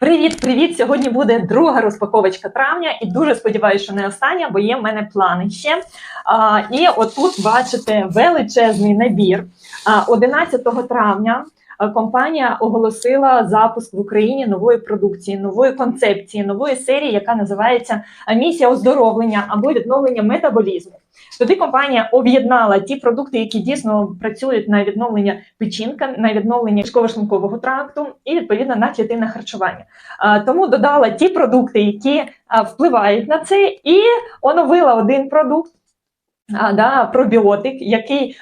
Привіт, привіт! Сьогодні буде друга розпаковочка травня, і дуже сподіваюся, що не остання, бо є в мене плани ще. А, і отут бачите величезний набір. А, 11 травня компанія оголосила запуск в Україні нової продукції, нової концепції, нової серії, яка називається Місія оздоровлення або відновлення метаболізму. Туди компанія об'єднала ті продукти, які дійсно працюють на відновлення печінка, на відновлення шково-шлункового тракту і відповідно на клітинне харчування. Тому додала ті продукти, які впливають на це, і оновила один продукт, а, да, пробіотик, який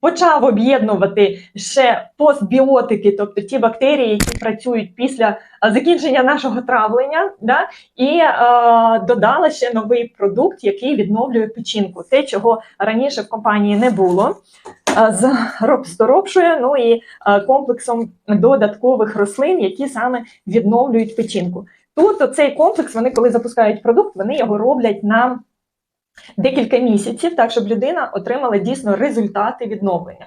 почав об'єднувати ще постбіотики, тобто ті бактерії, які працюють після закінчення нашого травлення, да, і а, додала ще новий продукт, який відновлює печінку, те, чого раніше в компанії не було. З робсторопшою, ну і а, комплексом додаткових рослин, які саме відновлюють печінку. Тут цей комплекс, вони коли запускають продукт, вони його роблять на декілька місяців, так щоб людина отримала дійсно результати відновлення.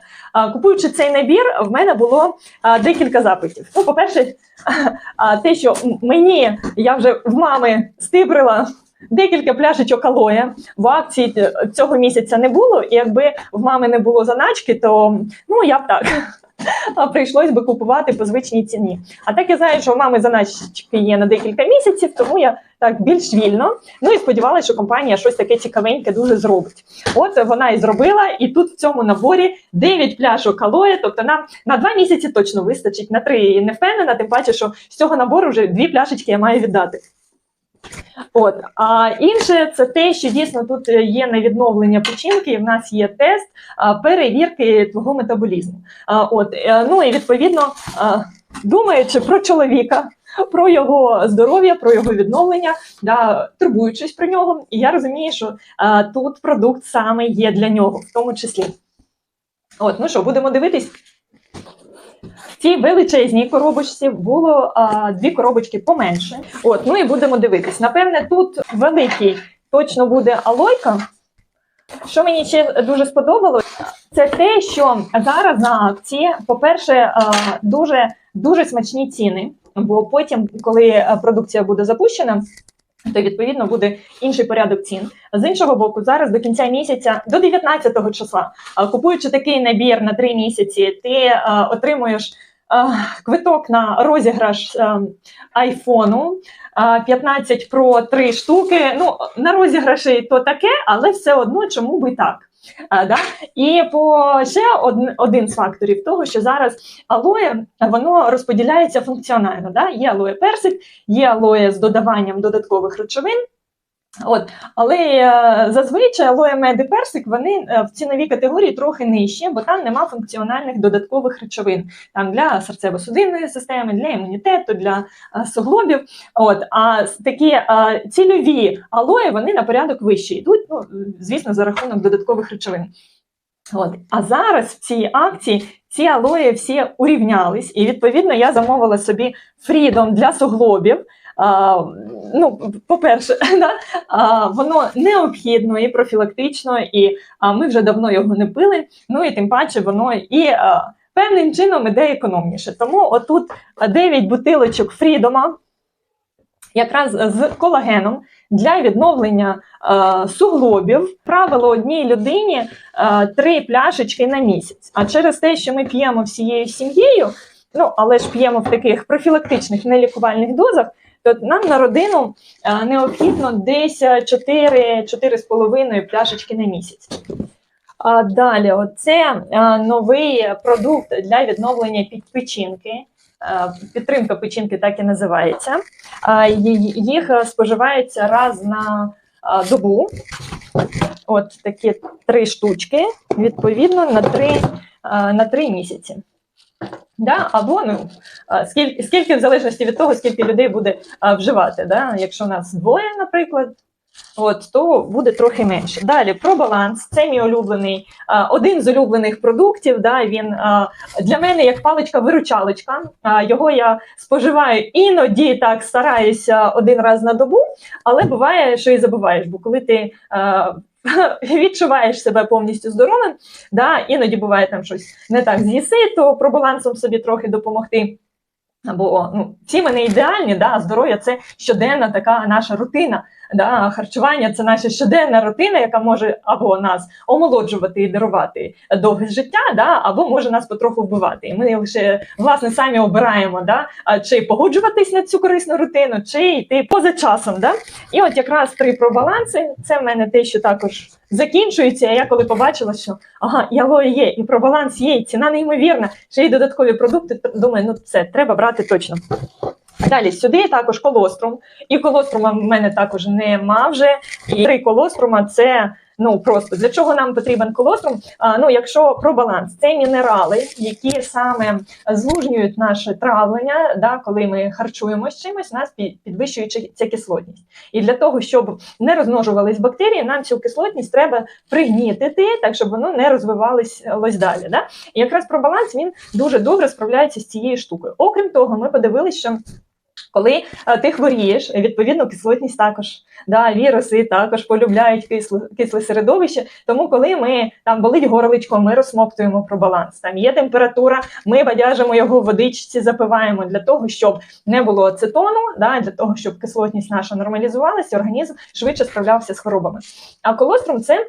Купуючи цей набір, в мене було декілька запитів. Ну, по-перше, те, що мені я вже в мами стибрила. Декілька пляшечок алоє в акції е, цього місяця не було, і якби в мами не було заначки, то ну я б так прийшлось би купувати по звичній ціні. А так я знаю, що в мами заначки є на декілька місяців, тому я так більш вільно. Ну і сподівалася, що компанія щось таке цікавеньке дуже зробить. От вона і зробила, і тут в цьому наборі 9 пляшок алоє, тобто нам на 2 місяці точно вистачить, на 3 не впевнена, тим паче, що з цього набору вже дві пляшечки я маю віддати. От, а інше це те, що дійсно тут є на відновлення печінки. і В нас є тест перевірки твого метаболізму. От, е, ну і відповідно, думаючи про чоловіка, про його здоров'я, про його відновлення, да, турбуючись про нього, і я розумію, що тут продукт саме є для нього, в тому числі. От, ну що, будемо дивитись. В цій величезній коробочці було а, дві коробочки поменше. От, ну і будемо дивитись. Напевне, тут великий точно буде алойка. Що мені ще дуже сподобалось, це те, що зараз на акції, по-перше, дуже, дуже смачні ціни, бо потім, коли продукція буде запущена, то відповідно буде інший порядок цін. З іншого боку, зараз до кінця місяця, до 19 числа, а, купуючи такий набір на 3 місяці, ти а, отримуєш а, квиток на розіграш айфону. а, 15 Pro 3 штуки. Ну, на розіграші то таке, але все одно чому би так. А, да? І по ще один, один з факторів того, що зараз алоє воно розподіляється функціонально. Да? Є алоє персик, є алоє з додаванням додаткових речовин. От, але е, зазвичай алоє мед і персик вони е, в ціновій категорії трохи нижчі, бо там нема функціональних додаткових речовин там для серцево-судинної системи, для імунітету, для е, суглобів. От, а такі цільові алої вони на порядок вищі йдуть, ну, звісно, за рахунок додаткових речовин. От. А зараз в цій акції ці алої всі урівнялись, і відповідно я замовила собі фрідом для суглобів. А, ну, по-перше, да, а, воно необхідно і профілактично, і а, ми вже давно його не пили. Ну і тим паче воно і а, певним чином іде економніше. Тому отут 9 бутилочок фрідома, якраз з колагеном для відновлення е, суглобів. Правило одній людині е, три пляшечки на місяць. А через те, що ми п'ємо всією сім'єю, ну але ж п'ємо в таких профілактичних нелікувальних дозах. То нам на родину е, необхідно десь 4-4,5 пляшечки на місяць. Далі, оце е, новий продукт для відновлення печінки. Е, Підтримка печінки так і називається. Їх е, споживається раз на добу. От такі три штучки, відповідно, на три, на три місяці. Да? Або ну, скільки, скільки в залежності від того, скільки людей буде а, вживати. Да? Якщо у нас двоє, наприклад, от, то буде трохи менше. Далі про баланс. Це мій улюблений, а, один з улюблених продуктів. Да? Він а, для мене як паличка-виручалочка. А, Його я споживаю іноді так стараюся один раз на добу, але буває, що і забуваєш, бо коли ти е, відчуваєш себе повністю здоровим, да, іноді буває там щось не так з'їси, то про балансом собі трохи допомогти. Або ну, всі ми не ідеальні, да, здоров'я це щоденна така наша рутина. Да, харчування це наша щоденна рутина, яка може або нас омолоджувати і дарувати довге життя, да, або може нас потроху вбивати. І ми лише власне самі обираємо, да, чи погоджуватись на цю корисну рутину, чи йти поза часом. Да? І от якраз три про баланси. Це в мене те, що також закінчується. Я коли побачила, що ага, і є, і про баланс є, і ціна неймовірна, ще й додаткові продукти. Думаю, ну це треба брати точно. Далі сюди також колострум. І колострума в мене також нема вже. І три колострума це ну просто для чого нам потрібен колострум? А, ну, якщо про баланс, це мінерали, які саме звужнюють наше травлення, да, коли ми харчуємось чимось, нас пі- підвищується кислотність. І для того, щоб не розмножувались бактерії, нам цю кислотність треба пригнітити, так щоб воно не розвивалось далі. Да? І якраз про баланс він дуже добре справляється з цією штукою. Окрім того, ми подивилися, що коли е, ти хворієш, відповідно, кислотність також. Да, віруси також полюбляють кисле, кисле середовище. Тому, коли ми там болить горличко, ми розсмоктуємо про баланс. Там є температура, ми бадяжимо його в водичці, запиваємо для того, щоб не було ацетону, да, для того, щоб кислотність наша нормалізувалася, організм швидше справлявся з хворобами. А колострум це.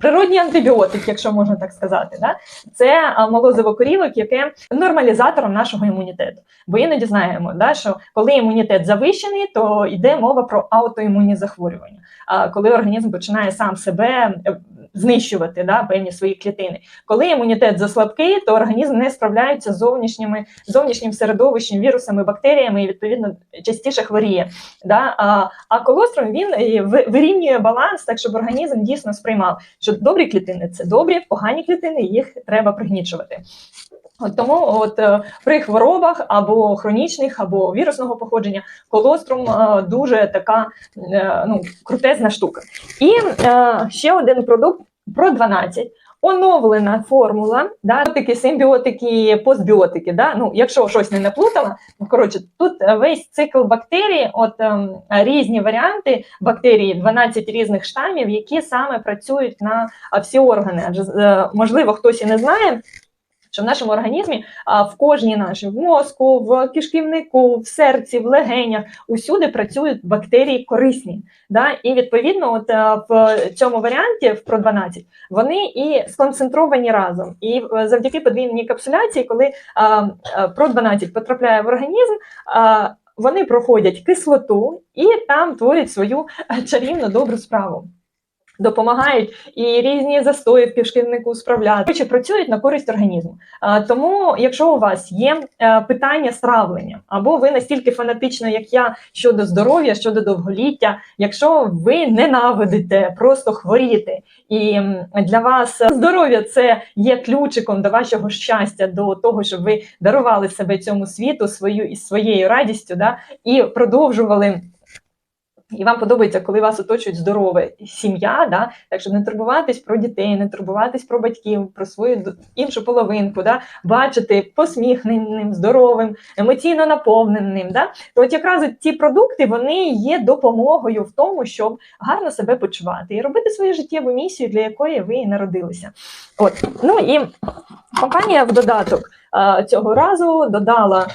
Природній антибіотики, якщо можна так сказати, да? це молозиво корівок, яке нормалізатором нашого імунітету. Бо іноді знаємо, да, що коли імунітет завищений, то йде мова про аутоімунні захворювання. А коли організм починає сам себе е, знищувати да, певні свої клітини. Коли імунітет заслабкий, то організм не справляється з зовнішніми зовнішнім середовищем, вірусами, бактеріями і відповідно частіше хворіє. Да? А, а колострум він е, вирівнює баланс, так щоб організм дійсно сприймав, що добрі клітини це добрі, погані клітини їх треба пригнічувати. От тому от е, при хворобах або хронічних, або вірусного походження колострум е, дуже така е, ну, крутезна штука. І ще один продукт про 12. Оновлена формула, да, такі симбіотики, постбіотики. Да? Ну, якщо щось не наплутала, ну, коротше, тут весь цикл бактерій, от ем, різні варіанти бактерій, 12 різних штамів, які саме працюють на всі органи. Адже е, можливо, хтось і не знає. Що в нашому організмі а, в кожній нашій в мозку, в кишківнику, в серці, в легенях усюди працюють бактерії корисні. Да? І відповідно, от е, в цьому варіанті в про 12 вони і сконцентровані разом. І е, завдяки подвійній капсуляції, коли а, а, про 12 потрапляє в організм. А, вони проходять кислоту і там творять свою е, чарівну добру справу. Допомагають і різні застої в кишківнику справляти. Коротше, працюють на користь організму. Тому, якщо у вас є е, питання з травленням, або ви настільки фанатично, як я, щодо здоров'я, щодо довголіття, якщо ви ненавидите просто хворіти, і для вас здоров'я це є ключиком до вашого щастя, до того, щоб ви дарували себе цьому світу свою із своєю радістю, да, і продовжували. І вам подобається, коли вас оточують здорова сім'я, да? так що не турбуватись про дітей, не турбуватись про батьків, про свою іншу половинку, да? бачити посміхненим, здоровим, емоційно наповненим. Да? То от якраз ці продукти вони є допомогою в тому, щоб гарно себе почувати і робити свою життєву місію, для якої ви і народилися. От. Ну і компанія в додаток цього разу додала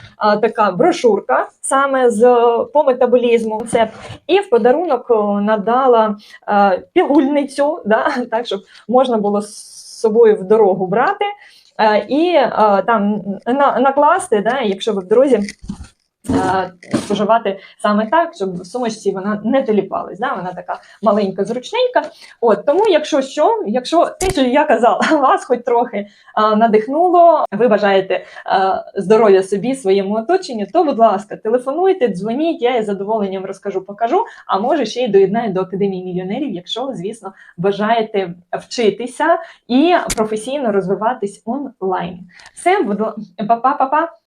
така брошурка саме з по метаболізму. Це і в подарунок надала пігульницю, да, так щоб можна було з собою в дорогу брати. Е, і там на, накласти, да, якщо ви в дорозі. Е, Споживати саме так, щоб в сумочці вона не теліпалась. Да? Вона така маленька, зручненька. От тому, якщо що, якщо те, що я казала, вас хоч трохи а, надихнуло, ви бажаєте а, здоров'я собі, своєму оточенню, то, будь ласка, телефонуйте, дзвоніть, я із задоволенням розкажу, покажу. А може ще й доєднаю до академії мільйонерів, якщо, звісно, бажаєте вчитися і професійно розвиватись онлайн. Все, будь па-па-па-па.